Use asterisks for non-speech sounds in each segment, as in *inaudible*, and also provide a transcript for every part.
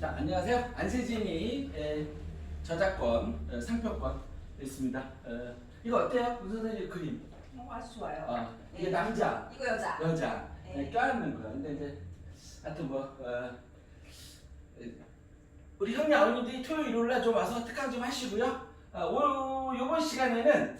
자, 안녕하세요. 안세진이 에, 저작권, 어, 상표권 있습니다. 어, 이거 어때요? 문 선생님 그림. 어, 아주 좋아요. 아, 이게 네. 남자, 이거 여자. 여자 네. 네, 껴안는 거. 근데 이제 하여튼 뭐 어, 에, 우리 형님 아버님들이 토요일 일요일날 좀 와서 특강 좀 하시고요. 어, 오, 요번 시간에는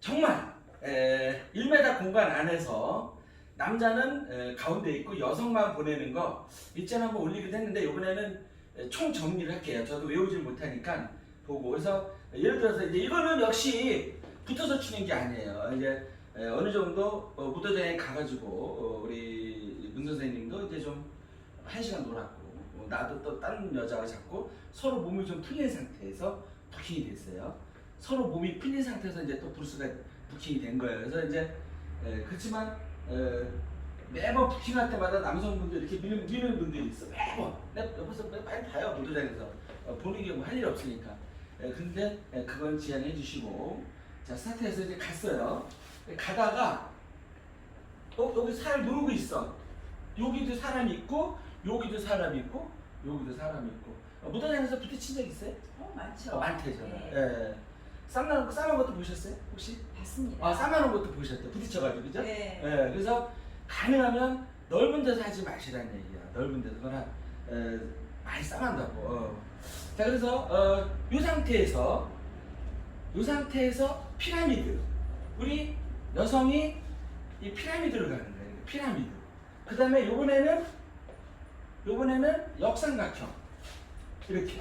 정말 에, 1m 공간 안에서 남자는 에, 가운데 있고 여성만 보내는 거 일전 한번 올리기도 했는데 이번에는 에, 총 정리를 할게요. 저도 외우질 못하니까 보고 그래서 예를 들어서 이제 이거는 역시 붙어서 추는 게 아니에요. 이제 에, 어느 정도 어, 무도장에 가가지고 어, 우리 문 선생님도 이제 좀 한 시간 놀았고 어, 나도 또 다른 여자가 잡고 서로 몸이 좀 풀린 상태에서 부킹이 됐어요. 서로 몸이 풀린 상태에서 이제 또 브루스가 부킹이 된 거예요. 그래서 이제 에, 그렇지만 에, 매번 부킹할 때마다 남성분들 이렇게 미는, 미는 분들이 있어 매번 내 옆에서 매- 많이 봐요 무도장에서 어, 보는 게 뭐 할 일 없으니까 에, 근데 에, 그건 지양해 주시고 자 스타트해서 이제 갔어요 가다가 어 여기 사람 놀고 있어 여기도 사람이 있고 여기도 사람이 있고 여기도 사람이 있고 어, 무도장에서 부딪힌 적 있어요? 어, 많죠. 어, 많대죠 네. 예. 쌈나는 쌈한 것도 보셨어요 혹시? 봤습니다. 아 쌈하는 것도 보셨대 부딪혀가지고 그죠? 네. 예, 그래서 가능하면 넓은 데서 하지 마시라는 얘기야. 넓은 데서 그러나 에, 많이 싸만다고. 어. 자 그래서 어, 이 상태에서 이 상태에서 피라미드. 우리 여성이 이 피라미드를 가는 거예요. 피라미드. 그 다음에 요번에는 요번에는 역삼각형 이렇게.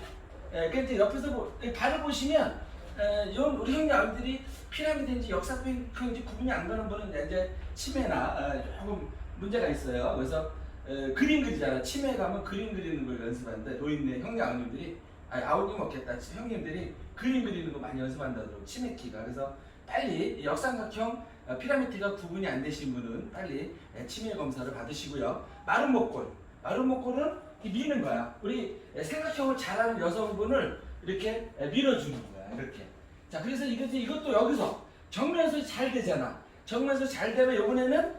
예, 그 옆에서 보, 이 발을 보시면 에, 요 우리 형님 아버들이 피라미드인지 역삼각형인지 구분이 안 가는 분은 이제 치매나 어, 조금 문제가 있어요. 그래서 에, 그림 그리잖아. 치매 가면 그림 그리는 걸 연습하는데 노인네 형님 아버님들이 아니 아버님 없겠다. 형님들이 그림 그리는 거 많이 연습한다더라고. 치매키가 그래서 빨리 이 역삼각형 어, 피라미드가 구분이 안 되신 분은 빨리 에, 치매 검사를 받으시고요. 마른 목골, 마른 목골은 이 미는 거야. 우리 에, 생각형을 잘하는 여성분을 이렇게 에, 밀어주는 거야. 이렇게. 자, 그래서 이것도 이것도 여기서 정면에서 잘 되잖아. 정면에서 잘 되면 이번에는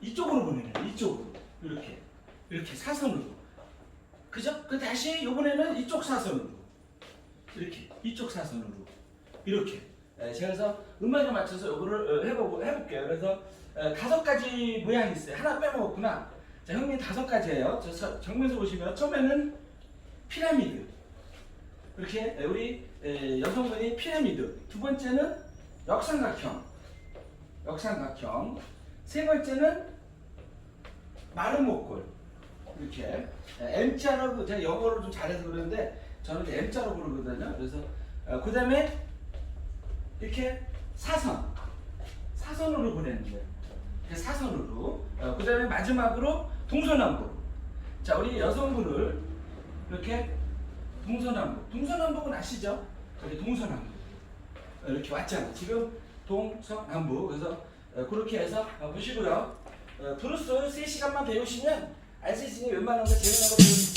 이쪽으로 보내는. 이쪽으로 이렇게 이렇게 사선으로. 그죠? 그 다시 이번에는 이쪽 사선으로 이렇게 이쪽 사선으로 이렇게. 에, 제가 그래서 음악에 맞춰서 이거를 어, 해보고 해볼게요. 그래서 어, 다섯 가지 모양이 있어요. 하나 빼먹었구나. 자, 형님 다섯 가지예요. 저 서- 정면에서 보시면 처음에는 피라미드. 이렇게 우리 에, 여성분이 피라미드. 두 번째는 역삼각형. 역삼각형. 세 번째는 마른 목골. 이렇게 에, M자로 제가 영어를 좀 잘해서 그러는데 저는 M자로 부르거든요. 그래서 그 다음에 이렇게 사선. 사선으로 보내는 거예요. 사선으로. 그 다음에 마지막으로 동서남북. 자, 우리 여성분을 이렇게 동서남북. 동서남북은 아시죠? 저기 동서남북. 어, 이렇게 왔잖아. 지금 동서남북. 그래서 어, 그렇게 해서 어, 보시고요. 어, 브루스 3시간만 배우시면 알세진이 웬만한 거 재미난 거있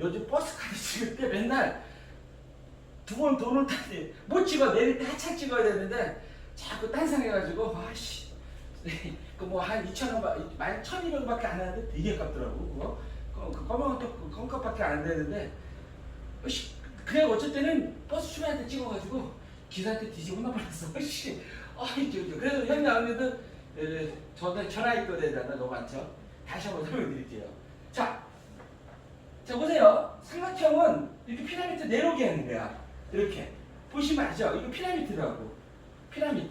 요즘 버스 카드 찍을 때 맨날 두 번 돈을 타니 못 찍어? 내릴 때 하차 찍어야 되는데 자꾸 딴상해가지고 아씨. *laughs* 그뭐한 2천 원, 만 1,200원밖에 안 하는데 되게 아깝더라고 그거. 그, 그 검은 그 검값밖에 안 되는데. 어씨. 그냥 어쩔 때는 버스 출발할 때 찍어가지고 기사한테 뒤지고 나버렸어 씨. 아이 저, 저. 그래서 아버님들 에, 저한테 전화했거든요 너무 많죠 다시 한번 설명드릴게요. 자, 자 보세요. 삼각형은 이렇게 피라미드 내려오게 하는 거야. 이렇게. 보시면 알죠? 이거 피라미드라고. 피라미드.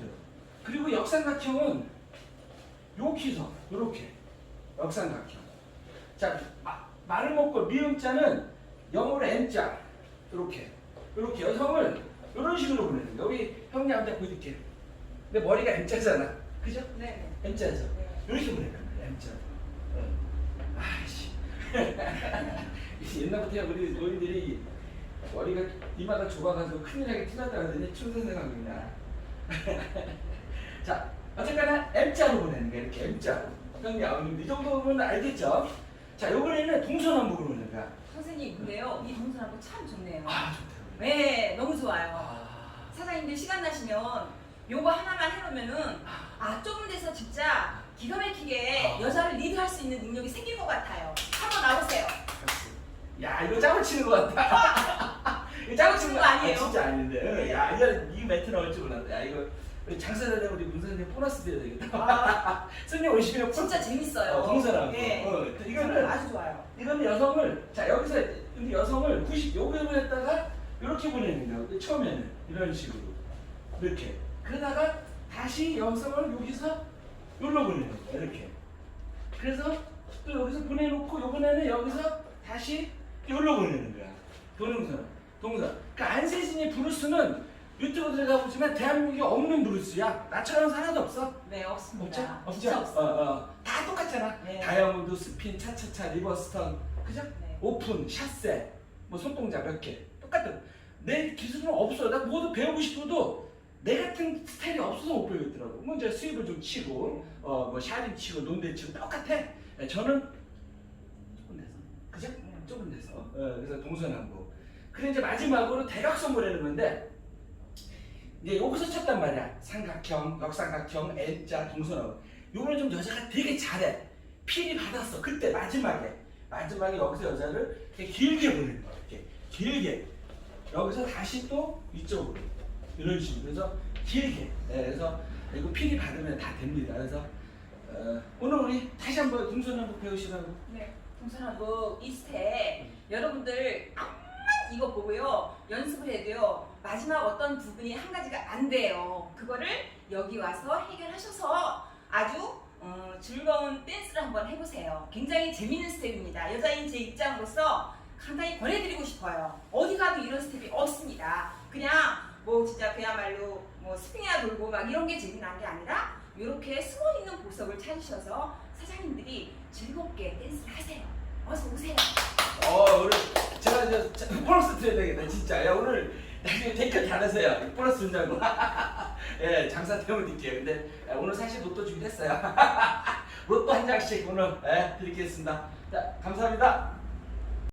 그리고 역삼각형은 여기서 이렇게. 역삼각형. 자 마, 말을 먹고 미음자는 영어로 M자. 이렇게. 이렇게. 여성을 이런 식으로 보내는 거야. 여기 형님 한번 보여줄게. 내 머리가 M자잖아. 그죠? 네. M자죠 네. 이렇게 보내는 거야 M자. 어. 아이씨 *laughs* 옛날부터 우리 노인들이 머리가 이마가 좁아가지고 큰일나게 티났다 그러더니 충선생각이냐 자 어쨌거나 M자로 보내는 거야 이렇게 M자로 형님 아버님 이 정도면 알겠죠? 자 요번에는 동서남북으로 보내는 거야 선생님 근데요 이 동서남북 참 좋네요. 아 좋다 네 너무 좋아요. 아, 사장님들 시간 나시면 요거 하나만 해놓으면은 아 좁은 데서 진짜 기가 막히게 아. 여자를 리드할 수 있는 능력이 생길 것 같아요. 한번 나오세요. 야 이거 짜고 치는 것 같다. *laughs* 이거 짜고 치는 거 아니에요? 아, 진짜 아닌데. 야 이거 이 멘트 나올 줄 몰랐다 야 이거 우리 장사되는 우리 문 선생님 보너스 드려야 되겠다. 아, *laughs* 손님 오시면 진짜 재밌어요. 어, 동서남북. 네. 어, 이거는 아주 좋아요. 이거는 여성을 자 여기서 근데 여성을 90 요거에 보냈다가 이렇게 거야 처음에는 이런 식으로. 이렇게. 그러다가 다시 여성을 여기서 여기로 보내는 거야 이렇게. 그래서 또 여기서 보내놓고 요번에는 여기서 다시 여기로 보내는 거야 동선 동선 그 안세진의 브루스는 유튜브 들어가 보시면 대한민국에 없는 브루스야 나처럼 하나도 없어 네 없죠? 없습니다. 없죠? 진짜 없어요. 어, 어. 다 똑같잖아. 네. 다이아몬드, 스핀, 차차차, 리버스턴, 그죠? 네. 오픈, 샷세, 뭐 손동작 몇 개. 똑같은. 내 기술은 없어. 나 뭐도 배우고 싶어도 내 같은 스타일이 없어서 못 배우겠더라고. 뭐 이제 수입을 좀 치고, 어, 뭐 샤딩 치고, 논대 치고 똑같아. 예, 저는 조금 데서. 어, 그래서 동서남북. 그래 이제 마지막으로 대각선 보내는 건데. 이제 여기서 쳤단 말이야. 삼각형, 역삼각형, N자, 동서남북. 요번에 좀 여자가 되게 잘해. 필이 받았어. 그때 마지막에. 마지막에 여기서 여자를 이렇게 길게 보내는 거야. 이렇게 길게. 여기서 다시 또 이쪽으로. 이런 식으로. 그래서 길게. 네, 그래서 이거 필이 받으면 다 됩니다. 그래서 어, 오늘 우리 다시 한번 동서남북 배우시라고. 네. 동서남북 이 스텝 여러분들 암만 이거 보고요. 연습을 해도요. 마지막 어떤 부분이 한 가지가 안 돼요. 그거를 여기 와서 해결하셔서 아주 어, 즐거운 댄스를 한번 해보세요. 굉장히 재밌는 스텝입니다. 여자인 제 입장으로서 상당히 권해드리고 싶어요. 어디 가도 이런 스텝이 없습니다. 그냥 뭐 진짜 그야말로 뭐 스피이나 돌고 막 이런 게 재미난 게 아니라 이렇게 숨어 있는 보석을 찾으셔서 사장님들이 즐겁게 댄스를 하세요. 어서 오세요. 어 오늘 제가 이제 자- 보너스 드려야 되겠다 진짜. 야 오늘 나중에 댓글 달으세요. 보너스 준다고. *laughs* 예 장사 때문에 드릴게요. 근데 예, 오늘 사실 로또 준비했어요. *laughs* 로또 한 장씩 오늘 예, 드리겠습니다. 자 감사합니다